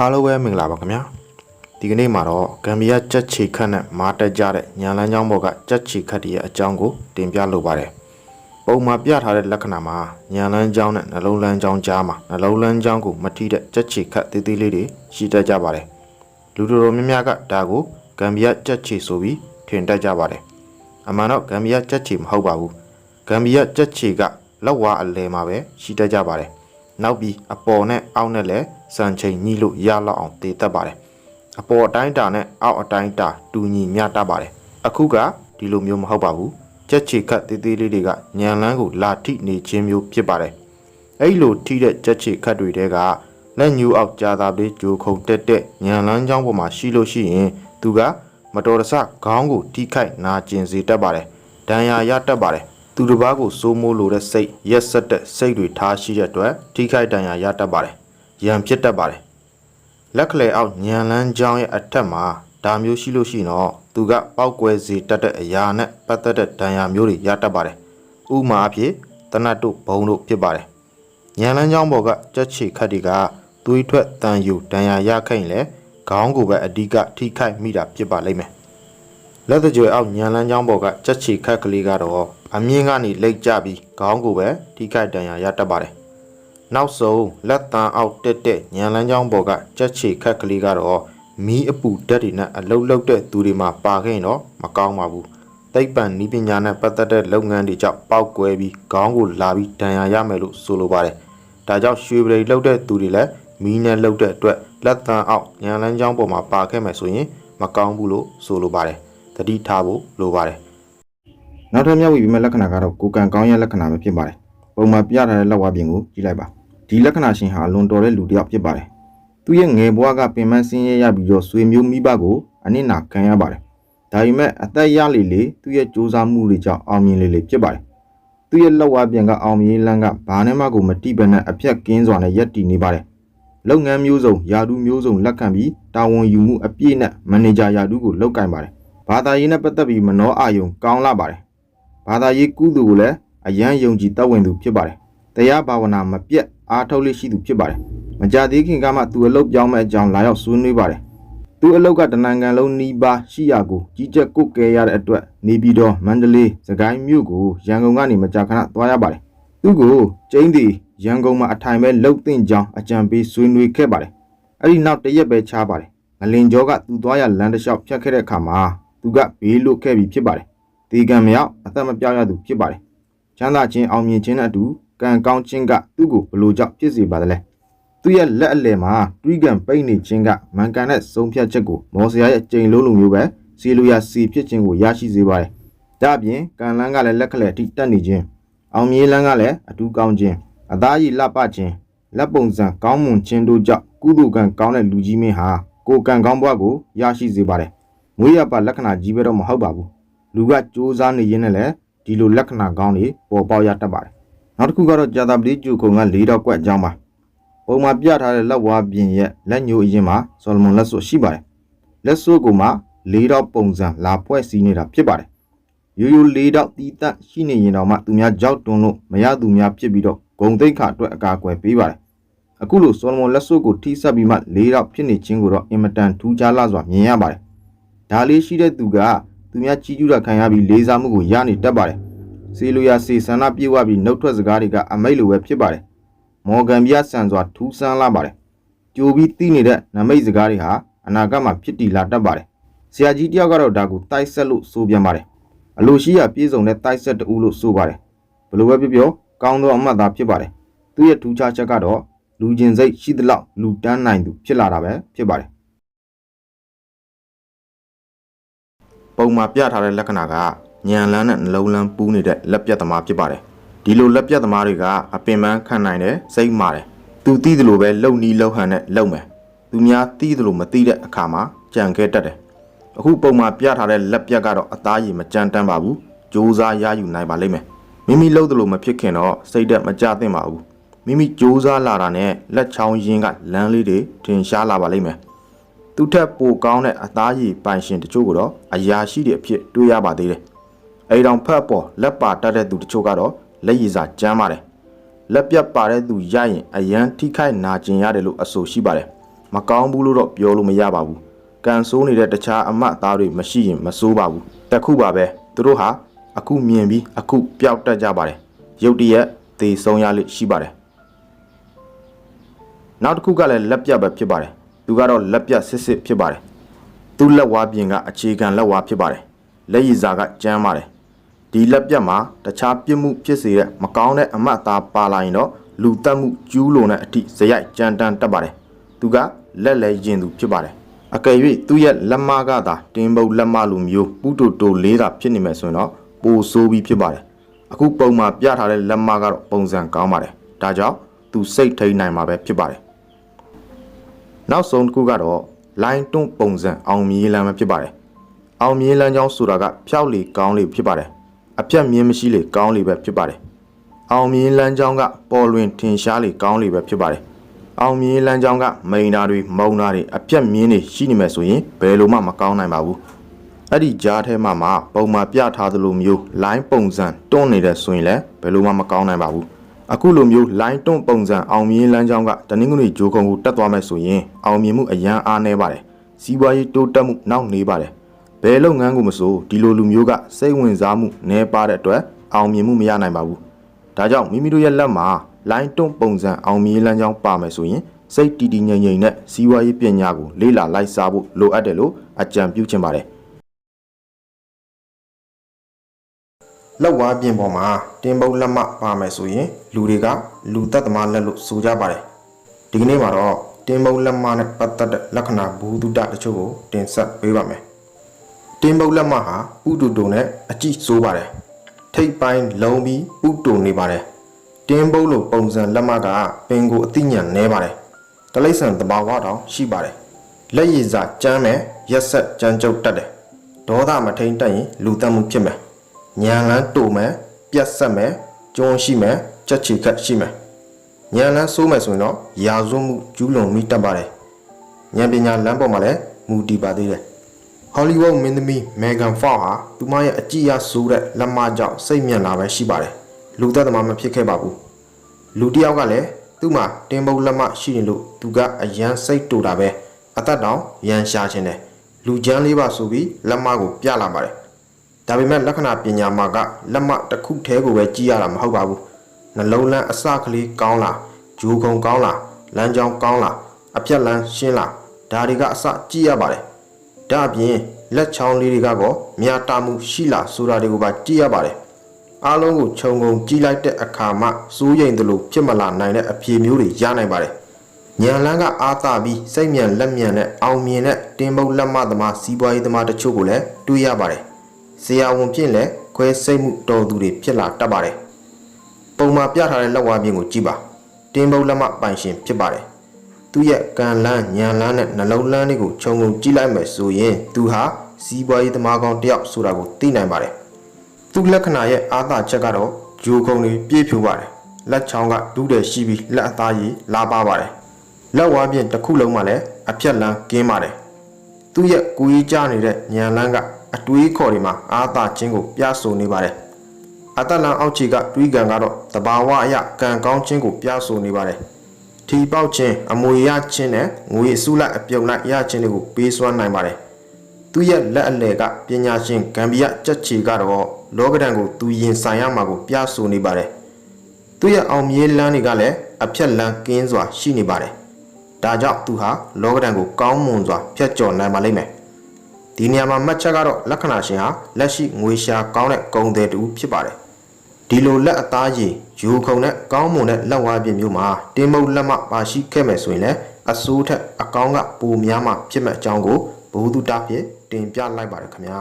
အားလုံးပဲမင်္ဂလာပါခင်ဗျာဒီကနေ့မှာတော့ဂမ်ဘီယာကြက်ချီခတ်နဲ့မာတက်ကြတဲ့ညာလန်းချောင်းဘော်ကကြက်ချီခတ်တည်းရဲ့အကြောင်းကိုတင်ပြလိုပါတယ်ပုံမှာပြထားတဲ့လက္ခဏာမှာညာလန်းချောင်းနဲ့နှလုံးလန်းချောင်းကြားမှာနှလုံးလန်းချောင်းကိုမထိတဲ့ကြက်ချီခတ်သေးသေးလေးတွေရှိတတ်ကြပါတယ်လူတော်တော်များများကဒါကိုဂမ်ဘီယာကြက်ချီဆိုပြီးထင်တတ်ကြပါတယ်အမှန်တော့ဂမ်ဘီယာကြက်ချီမဟုတ်ပါဘူးဂမ်ဘီယာကြက်ချီကလက်ဝါအလဲမှာပဲရှိတတ်ကြပါတယ် နောက်ပြီးအပေါ်နဲ့အောက်နဲ့လည်းစံချိန်ညှိလို့ရလောက်အောင်တည်တတ်ပါတယ်အပေါ်အတိုင်းတာနဲ့အောက်အတိုင်းတာတူညီမျှတပါတယ်အခုကဒီလိုမျိုးမဟုတ်ပါဘူးကြက်ချီခတ်သေးသေးလေးတွေကညံလန်းကိုလာထိနေခြင်းမျိုးဖြစ်ပါတယ်အဲ့လိုထိတဲ့ကြက်ချီခတ်တွေတဲကလက်ညူအောက်ကြာသာလေးဂျိုခုံတက်တဲ့ညံလန်းချောင်းပေါ်မှာရှိလို့ရှိရင်သူကမတော်တဆခေါင်းကိုထိခိုက်နာကျင်စေတတ်ပါတယ်ဒဏ်ရာရတတ်ပါတယ် သူတစ်ပါးကိုစိုးမိုးလိုတဲ့စိတ်ရက်ဆက်တဲ့စိတ်တွေထားရှိတဲ့အတွက်ထိခိုက်ဒဏ်ရာရတတ်ပါတယ်။ရံဖြစ်တတ်ပါတယ်။လက်ခလေအောက်ညံလန်းချောင်းရဲ့အထက်မှာဒါမျိုးရှိလို့ရှိရင်တော့သူကပောက်ကွဲစေတတ်တဲ့အရာနဲ့ပတ်သက်တဲ့ဒဏ်ရာမျိုးတွေရတတ်ပါတယ်။ဥပမာအဖြစ်တနတ်တို့ဘုံတို့ဖြစ်ပါတယ်။ညံလန်းချောင်းပေါ်ကကြက်ချီခတ်တွေကသွေးထွက်တန်ယူဒဏ်ရာရခိုင်လေခေါင်းကိုပဲအဓိကထိခိုက်မိတာဖြစ်ပါလိမ့်မယ်။လက်တကြွယ်အောက်ညံလန်းချောင်းပေါ်ကကြက်ချီခတ်ကလေးကတော့အမြင့်ကနေလိတ်ကျပြီးခေါင်းကိုပဲထိခိုက်ဒဏ်ရာရတတ်ပါတယ်။နောက်ဆုံးလက်တန်အောက်တက်တဲ့ညံလန်းချောင်းပေါ်ကကြက်ချီခတ်ကလေးကတော့မီးအပူဓာတ်တွေနဲ့အလုတ်လုတ်တဲ့သူတွေမှာပါခဲ့ရင်တော့မကောင်းပါဘူး။သိပ္ပံနည်းပညာနဲ့ပတ်သက်တဲ့လုပ်ငန်းတွေကြောင့်ပောက်ကွဲပြီးခေါင်းကိုလာပြီးဒဏ်ရာရမယ်လို့ဆိုလိုပါတယ်။ဒါကြောင့်ရွှေပရိလုတ်တဲ့သူတွေလည်းမီးနဲ့လုတ်တဲ့အတွက်လက်တန်အောက်ညံလန်းချောင်းပေါ်မှာပါခဲ့မယ်ဆိုရင်မကောင်းဘူးလို့ဆိုလိုပါတယ်။သတိထားဖို့လိုပါတယ် နောက်ထပ်မျှဝေပြီးမဲ့လက္ခဏာကတော့ကိုကံကောင်းရဲ့လက္ခဏာပဲဖြစ်ပါတယ်။ပုံမှန်ပြထားတဲ့လက်ဝါးပြင်ကိုကြည့်လိုက်ပါ။ဒီလက္ခဏာရှင်ဟာအလွန်တော်တဲ့လူတစ်ယောက်ဖြစ်ပါတယ်။သူ့ရဲ့ငယ်ဘဝကပင်မဆင်းရဲရပြီးတော့ဆွေမျိုးမိဘကိုအနစ်နာခံရပါတယ်။ဒါပေမဲ့အသက်ရလေလေသူ့ရဲ့စူးစမ်းမှုတွေကြောင့်အောင်မြင်လေလေဖြစ်ပါတယ်။သူ့ရဲ့လက်ဝါးပြင်ကအောင်မြင်လန်းကဘာနဲ့မှကိုမတိပဲနဲ့အပြက်ကင်းစွာနဲ့ရက်တည်နေပါတယ်။လုပ်ငန်းမျိုးစုံယာတူမျိုးစုံလက်ခံပြီးတာဝန်ယူမှုအပြည့်နဲ့မန်နေဂျာယာတူကိုလုပ်ကင်ပါတယ်။ဘာသာရေးနဲ့ပတ်သက်ပြီးမနှောအာယုံကောင်းလာပါတယ် ဘာသာရေးကုသိုလ်ကိုလည်းအယံယုံကြည်တတ်ဝင်သူဖြစ်ပါတယ်။တရားဘာဝနာမပြတ်အားထုတ်လေးရှိသူဖြစ်ပါတယ်။မကြသေးခင်ကမှသူအလုတ်ပြောင်းမဲ့အကြောင်းလာရောက်ဆွေးနွေးပါတယ်။သူအလုတ်ကတနင်္ဂနွေလုံးနီးပါးရှိရာကိုကြီးကြပ်ကုတ်ကဲရတဲ့အတွက်နေပြည်တော်မန္တလေးစကိုင်းမြို့ကိုရန်ကုန်ကနေမကြာခဏသွားရပါတယ်။သူကိုကျင်းတီရန်ကုန်မှာအထိုင်ပဲလှုပ်တင်ကြောင်းအကြံပေးဆွေးနွေးခဲ့ပါတယ်။အဲ့ဒီနောက်တစ်ရက်ပဲခြားပါတယ်။ငလင်ကျော်ကသူသွားရလမ်းတစ်လျှောက်ဖြတ်ခဲ့တဲ့အခါမှာသူကဘေးလွတ်ခဲ့ပြီဖြစ်ပါတယ်။ ဒီကံမြောက်အသက်မပြောက်ရသူဖြစ်ပါတယ်။ချမ်းသာခြင်းအောင်မြင်ခြင်းနဲ့အတူကံကောင်းခြင်းကသူ့ကိုဘလို့ကြောင့်ဖြစ်စေပါသလဲ။သူ့ရဲ့လက်အလယ်မှာတွေးကံပိတ်နေခြင်းကမန်ကန်တဲ့ဆုံးဖြတ်ချက်ကိုမော်စရာရဲ့ကြိမ်လုံးလိုမျိုးပဲစီလိုရာစီဖြစ်ခြင်းကိုရရှိစေပါတယ်။ဒါ့အပြင်ကံလန်းကလည်းလက်ခလက်အထိတက်နေခြင်းအောင်မြင်လန်းကလည်းအတူကောင်းခြင်းအသားရည်လှပခြင်းလက်ပုံစံကောင်းမွန်ခြင်းတို့ကြောင့်ကုသိုလ်ကံကောင်းတဲ့လူကြီးမင်းဟာကိုယ်ကံကောင်းဘဝကိုရရှိစေပါတယ်။မွေးရပါလက္ခဏာကြီးပဲတော့မဟုတ်ပါဘူး။ လူကစ조사နေရင်းနဲ့လည်းဒီလိုလက္ခဏာကောင်းတွေပေါ်ပေါက်ရတတ်ပါတယ်။နောက်တစ်ခုကတော့ကြာတာပတိကျူခုံက၄တော့ကွက်အကြောင်းပါ။ပုံမှာပြထားတဲ့လက်ဝါးပြင်ရဲ့လက်ညှိုးအရင်မှာဆော်လမွန်လက်စွပ်ရှိပါတယ်။လက်စွပ်ကမှ၄တော့ပုံစံလာဖွဲ့စည်းနေတာဖြစ်ပါတယ်။ရိုးရိုး၄တော့တီးတန့်ရှိနေရင်တော့မှသူများကြောက်တွန်းလို့မရသူများဖြစ်ပြီးတော့ဂုံသိက္ခာအတွက်အကာအကွယ်ပေးပါတယ်။အခုလိုဆော်လမွန်လက်စွပ်ကိုထိဆက်ပြီးမှ၄တော့ဖြစ်နေခြင်းကိုတော့အင်မတန်ထူးခြားလာစွာမြင်ရပါတယ်။ဒါလေးရှိတဲ့သူက သူများကြီးကျူးတာခံရပြီးလေးစားမှုကိုရနေတတ်ပါတယ်။စီလိုယာစီဆန္ဒပြေဝပြီးနှုတ်ထွက်စကားတွေကအမိတ်လိုပဲဖြစ်ပါတယ်။မော်ဂန်ပြဆန်စွာထူးဆန်းလာပါတယ်။ကြိုပြီးသိနေတဲ့နမိတ်စကားတွေဟာအနာဂတ်မှာဖြစ်တည်လာတတ်ပါတယ်။ဆရာကြီးတယောက်ကတော့ဒါကိုတိုက်ဆက်လို့ဆိုပြန်ပါတယ်။အလိုရှိရာပြည့်စုံတဲ့တိုက်ဆက်တူလို့ဆိုပါတယ်။ဘလို့ပဲပြောပြောကောင်းသောအမှတ်သားဖြစ်ပါတယ်။သူ့ရဲ့ထူးခြားချက်ကတော့လူကျင်စိတ်ရှိသလောက်လူတန်းနိုင်သူဖြစ်လာတာပဲဖြစ်ပါတယ် ပုံမှာပြထားတဲ့လက္ခဏာကညံလန်းနဲ့နှလုံးလန်းပူးနေတဲ့လက်ပြတ်သမားဖြစ်ပါတယ်။ဒီလိုလက်ပြတ်သမားတွေကအပင်ပန်းခံနိုင်တယ်စိတ်မာတယ်။သူသိသလိုပဲလုံနီးလုံဟန်နဲ့လုံမယ်။သူများသိသလိုမသိတဲ့အခါမှာကြံခဲ့တတ်တယ်။အခုပုံမှာပြထားတဲ့လက်ပြတ်ကတော့အသားရည်မကြမ်းတမ်းပါဘူး။ကြိုးစားရယူနိုင်ပါလိမ့်မယ်။မိမိလှုပ်သလိုမဖြစ်ခင်တော့စိတ်သက်မကြသင့်ပါဘူး။မိမိကြိုးစားလာတာနဲ့လက်ချောင်းရင်းကလမ်းလေးတွေထင်ရှားလာပါလိမ့်မယ်။ သူထက်ပိုကောင်းတဲ့အသားရည်ပိုင်ရှင်တချို့ကတော့အရာရှိတွေအဖြစ်တွေ့ရပါသေးတယ်။အဲဒီတောင်ဖက်ပေါ်လက်ပါတတ်တဲ့သူတချို့ကတော့လက်ရည်စာကျမ်းပါတယ်။လက်ပြတ်ပါတဲ့သူရရင်အရန်ထိခိုက်နာကျင်ရတယ်လို့အဆိုရှိပါတယ်မကောင်းဘူးလို့တော့ပြောလို့မရပါဘူးကန်ဆိုးနေတဲ့တခြားအမတ်သားတွေမရှိရင်မဆိုးပါဘူးတခုပါပဲသူတို့ဟာအခုမြင်ပြီးအခုပျောက်တတ်ကြပါတယ်ရုတ်တရက်သေဆုံးရလိမ့်ရှိပါတယ်နောက်တစ်ခုကလည်းလက်ပြတ်ပဲဖြစ်ပါတယ် သူကတော့လက်ပြတ်စစ်စစ်ဖြစ်ပါတယ်သူ့လက်ဝါးပြင်ကအခြေခံလက်ဝါးဖြစ်ပါတယ်လက်ရည်စာကကျမ်းပါတယ်ဒီလက်ပြတ်မှာတခြားပြစ်မှုဖြစ်စေတဲ့မကောင်းတဲ့အမတ်သားပါလာရင်တော့လူတက်မှုကျူးလွန်တဲ့အထိဇယိုက်ကြမ်းတမ်းတက်ပါတယ်သူကလက်လဲရင်သူဖြစ်ပါတယ်အကယ်၍သူ့ရဲ့လက်မကသာတင်းပုတ်လက်မလိုမျိုးပူတိုတိုလေးတာဖြစ်နေမယ်ဆိုရင်တော့ပိုဆိုးပြီးဖြစ်ပါတယ်အခုပုံမှာပြထားတဲ့လက်မကတော့ပုံစံကောင်းပါတယ်ဒါကြောင့်သူစိတ်ထိန်နိုင်မှာပဲဖြစ်ပါတယ် နောက်ဆုံးတစ်ခုကတော့ line တွန်းပုံစံအောင်မြင်လမ်းပဲဖြစ်ပါတယ်။အောင်မြင်လမ်းကြောင်းဆိုတာကဖြောက်လေကောင်းလေဖြစ်ပါတယ်။အပြတ်မြင်မရှိလေကောင်းလေပဲဖြစ်ပါတယ်။အောင်မြင်လမ်းကြောင်းကပေါ်လွင်ထင်ရှားလေကောင်းလေပဲဖြစ်ပါတယ်။အောင်မြင်လမ်းကြောင်းကမိန်နာတွေမုံနာတွေအပြတ်မြင်နေရှိနေမယ်ဆိုရင်ဘယ်လိုမှမကောင်းနိုင်ပါဘူး။အဲ့ဒီကြားထဲမှာမှပုံမှာပြထားသလိုမျိုး line ပုံစံတွန်းနေတဲ့ဆိုရင်လည်းဘယ်လိုမှမကောင်းနိုင်ပါဘူး။ အခုလိုမျိုး line တွန့်ပုံစံအောင်မြင်လမ်းကြောင်းကတနင်္ဂနွေဂျိုးကုံကိုတက်သွားမယ်ဆိုရင်အောင်မြင်မှုအရန်အားနည်းပါတယ်။စီးပွားရေးတိုးတက်မှုနောက်နေပါတယ်။ဘယ်လုပ်ငန်းကိုမဆိုဒီလိုလူမျိုးကစိတ်ဝင်စားမှုနည်းပါတဲ့အတွက်အောင်မြင်မှုမရနိုင်ပါဘူး။ဒါကြောင့်မိမိတို့ရဲ့လက်မှာ line တွန့်ပုံစံအောင်မြင်လမ်းကြောင်းပါမယ်ဆိုရင်စိတ်တည်တည်ငြိမ်ငြိမ်နဲ့စီးပွားရေးပညာကိုလေ့လာလိုက်စားဖို့လိုအပ်တယ်လို့အကြံပြုချင်ပါတယ်။ လက်ဝါးပြင်ပေါ်မှာတင်းပုတ်လက်မပါမယ်ဆိုရင်လူတွေကလူသက်သမားလက်လို့ဆိုကြပါတယ်ဒီကနေ့မှာတော့တင်းပုတ်လက်မနဲ့ပတ်သက်တဲ့လက္ခဏာဘူတုတတချို့ကိုတင်ဆက်ပေးပါမယ်တင်းပုတ်လက်မဟာဥတုတုံနဲ့အကြည့်ဆိုးပါတယ်ထိပ်ပိုင်းလုံးပြီးဥတုနေပါတယ်တင်းပုတ်လိုပုံစံလက်မကပင်ကိုအသိဉာဏ်နဲပါတယ်တလိษံတဘာဝတောင်ရှိပါတယ်လက်ရည်စာကျမ်းမယ်ရက်ဆက်ကြမ်းကြုတ်တတ်တယ်ဒေါသမထိန်တက်ရင်လူတက်မှုဖြစ်မယ် ညံလန်းတူမယ်ပြက်ဆက်မယ်ကျွန်းရှိမယ်ကြက်ချီခတ်ရှိမယ်ညံလန်းဆိုးမယ်ဆိုရင်တော့ရာဇဝမှုကျူးလွန်မိတတ်ပါတယ်ဉာဏ်ပညာလမ်းပေါ်မှာလည်းမူတည်ပါသေးတယ်ဟောလိဝုဒ်မင်းသမီးမေဂန်ဖောက်ဟာသူမရဲ့အကြည့်ရဆိုးတဲ့လက်မကြောင့်စိတ်မျက်နှာပဲရှိပါတယ်လူသက်သမားမဖြစ်ခဲ့ပါဘူးလူတစ်ယောက်ကလည်းသူ့မှာတင်းပုတ်လက်မရှိနေလို့သူကအယမ်းစိတ်တူတာပဲအသက်တောင်ရန်ရှာခြင်းတယ်လူချမ်းလေးပါဆိုပြီးလက်မကိုပြလာပါတယ် ဒါပေမဲ့လက္ခဏာပညာမှာကလက်မတစ်ခုတည်းကိုပဲကြည့်ရတာမဟုတ်ပါဘူးနှလုံးလန်းအစကလေးကောင်းလားဂျိုးကုံကောင်းလားလမ်းကြောင်းကောင်းလားအပြက်လန်းရှင်းလားဒါတွေကအစကြည့်ရပါတယ်ဒါအပြင်လက်ချောင်းလေးတွေကကောမြာတာမှုရှိလားဆိုတာတွေကိုပါကြည့်ရပါတယ်အားလုံးကိုခြုံငုံကြည့်လိုက်တဲ့အခါမှစိုးရိမ်သလိုဖြစ်မလာနိုင်တဲ့အဖြေမျိုးတွေရနိုင်ပါတယ်ညံလန်းကအားသာပြီးစိတ်မြန်လက်မြန်နဲ့အောင်မြင်တဲ့တင်းပုတ်လက်မသမားစီးပွားရေးသမားတချို့ကိုလည်းတွေ့ရပါတယ် ဇေယဝန်ဖြင့်လည်းခွဲစိတ်မှုတော်သူတွေဖြစ်လာတတ်ပါတယ်။ပုံမှာပြထားတဲ့လက်ဝါးပြင်ကိုကြည့်ပါ။တင်းပုတ်လက်မပိုင်ရှင်ဖြစ်ပါတယ်။သူ့ရဲ့ကံလန်းညံလန်းနဲ့နှလုံးလန်းတွေကိုခြုံငုံကြည့်လိုက်မယ်ဆိုရင်သူဟာစီးပွားရေးသမားကောင်းတစ်ယောက်ဆိုတာကိုသိနိုင်ပါတယ်။သူ့လက္ခဏာရဲ့အာသာချက်ကတော့ဂျိုးကုံတွေပြည့်ဖြူပါတယ်။လက်ချောင်းကဒူးတယ်ရှိပြီးလက်အသားရည်လာပါပါတယ်။လက်ဝါးပြင်တစ်ခုလုံးမှာလည်းအဖြက်လန်းကင်းပါတယ်။သူ့ရဲ့ကိုကြီးကြနေတဲ့ညံလန်းက အတွေးခေါ်တွေမှာအာသာချင်းကိုပြဆိုနေပါတယ်။အတလန်အောက်ခြေကတွေးကန်ကတော့တဘာဝအရကံကောင်းခြင်းကိုပြဆိုနေပါတယ်။ထီပေါက်ခြင်းအမွေရခြင်းနဲ့ငွေအစုလိုက်အပြုံလိုက်ရခြင်းတွေကိုပေးစွမ်းနိုင်ပါတယ်။သူ့ရဲ့လက်အလယ်ကပညာရှင်ဂမ်ဘီယာကြက်ချီကတော့လောကဒဏ်ကိုသူရင်ဆိုင်ရမှာကိုပြဆိုနေပါတယ်။သူ့ရဲ့အောင်မြင်လန်းတွေကလည်းအဖြက်လန်းကင်းစွာရှိနေပါတယ်။ဒါကြောင့်သူဟာလောကဒဏ်ကိုကောင်းမွန်စွာဖျက်ကျော်နိုင်ပါလိမ့်မယ်။ ဒီနေရာမှာမှတ်ချက်ကတော့လက္ခဏာရှင်ဟာလက်ရှိငွေရှာကောင်းတဲ့ဂုံတယ်တူဖြစ်ပါတယ်ဒီလိုလက်အသားရည်ယူခုံနဲ့ကောင်းမွန်တဲ့လက်ဝါးပြင်းမျိုးမှာတင်းမုတ်လက်မပါရှိခဲ့မယ်ဆိုရင်လည်းအစိုးထက်အကောင်းကပိုများမှဖြစ်မဲ့အကြောင်းကိုဘုဟုတုတဖြင့်တင်ပြလိုက်ပါတယ်ခင်ဗျာ